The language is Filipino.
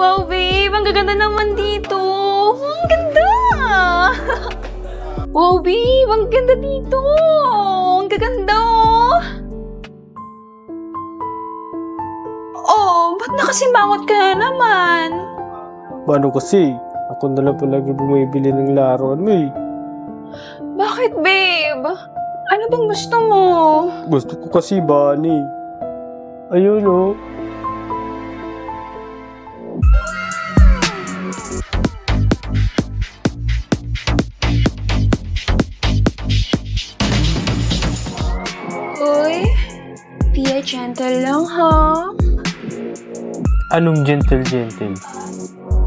Wow, babe! Ang gaganda naman dito! Ang ganda! wow, babe! Ang ganda dito! Ang gaganda, oh! Oh, ba't nakasimangot ka na naman? Paano kasi? Ako na lang palagi bumibili ng laruan mo eh. Bakit, babe? Ano bang gusto mo? Gusto ko kasi bunny. Ayun oh. be a gentle long haul. Anong gentle-gentle?